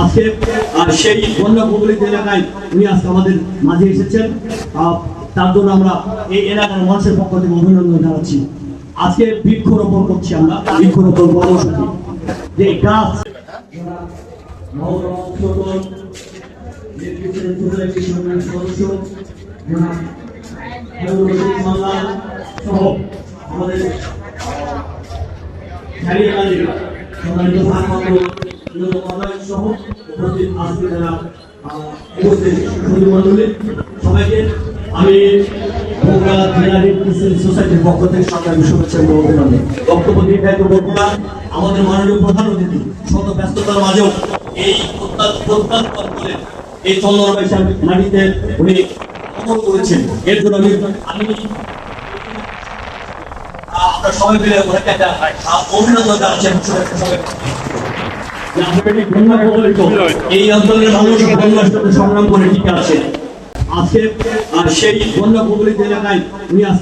আজকে সেই বন্যা কবলিত এলাকায় উনি আজকে আমাদের মাঝে এসেছেন। তার জন্য আমরা এই এলাকার মানুষের পক্ষ থেকে অভিনন্দন জানাচ্ছি। আজকে বৃক্ষরোপণ করছি আমরা বৃক্ষরোপণ কর্মসূচি। যে গাছ আমাদের সবাইকে আমি বগুড়া সোসাইটির পক্ষ থেকে সরকারি শুভেচ্ছা এবং বক্তব্য দীর্ঘায়িত না আমাদের মাননীয় প্রধান অতিথি, শত ব্যস্ততার মাঝেও এই করে এই মাটিতে উনি করেছেন। এর জন্য আমি আমি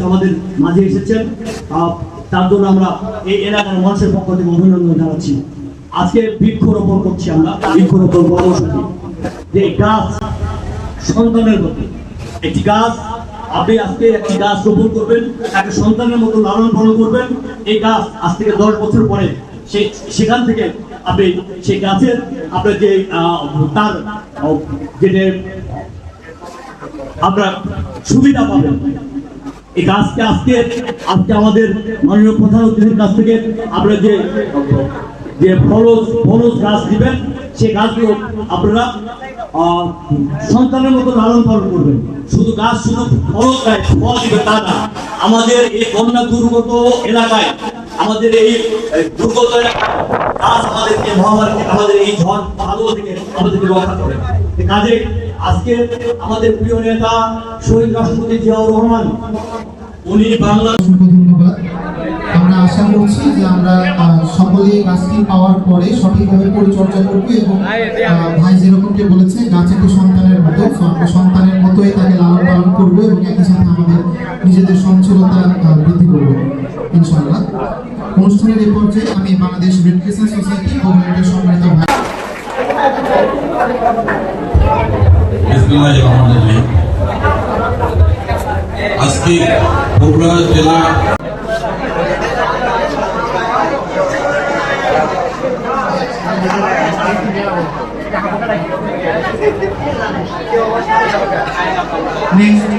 আমাদের মাঝে এসেছেন। তার জন্য আমরা এই এলাকার মানুষের পক্ষ থেকে অভিনন্দন জানাচ্ছি। আজকে বৃক্ষরোপণ করছি আমরা, বৃক্ষরোপণ কর্মসূচি। যে গাছ সন্তানের মতো একটি গাছ আপনি আজকে একটি গাছ রোপণ করবেন, তাকে সন্তানের মতো লালন পালন করবেন। এই গাছ আজ থেকে দশ বছর পরে সেই সেখান থেকে আপনি সেই গাছের আপনার যে তার যেটা আমরা সুবিধা পাবেন। এই গাছকে আজকে আজকে আমাদের মাননীয় প্রধান অতিথির কাছ থেকে আমরা যে যে ফলস ফলস গাছ দিবেন সেই গাছগুলো আপনারা সন্তানের মতো লালন পালন করবেন। শুধু গাছ, শুধু ফলস গাছ ফল দিবে তা না। আমাদের এই বন্যা দুর্গত এলাকায়, আমাদের এই দুর্গত গাছ আমাদেরকে মহামারী আমাদের এই ঝড় থেকে আমাদেরকে রক্ষা করে। কাজে আজকে আমাদের প্রিয় নেতা শহীদ রাষ্ট্রপতি জিয়াউর রহমান উনি বাংলা ধন্যবাদ আমরা আশা করছি যে আমরা আহ, সকলেই গাছটি পাওয়ার পরে সঠিকভাবে পরিচর্যা করব এবং ভাই যেরকমটি বলেছে গাছ একটি সন্তানের মতো সন্তানের মতোই তাকে লালন পালন করব এবং একই সাথে আমাদের নিজেদের সঞ্চলতা বৃদ্ধি করব ইনশাআল্লাহ অনুষ্ঠানের এই পর্যায়ে আমি বাংলাদেশ রেড ক্রিসেন্ট সোসাইটি গভর্নমেন্টের সম্মানিত ভাই বিসমিল্লাহির রহমানির রহিম। আজকে বগুড়া জেলা নেক্সট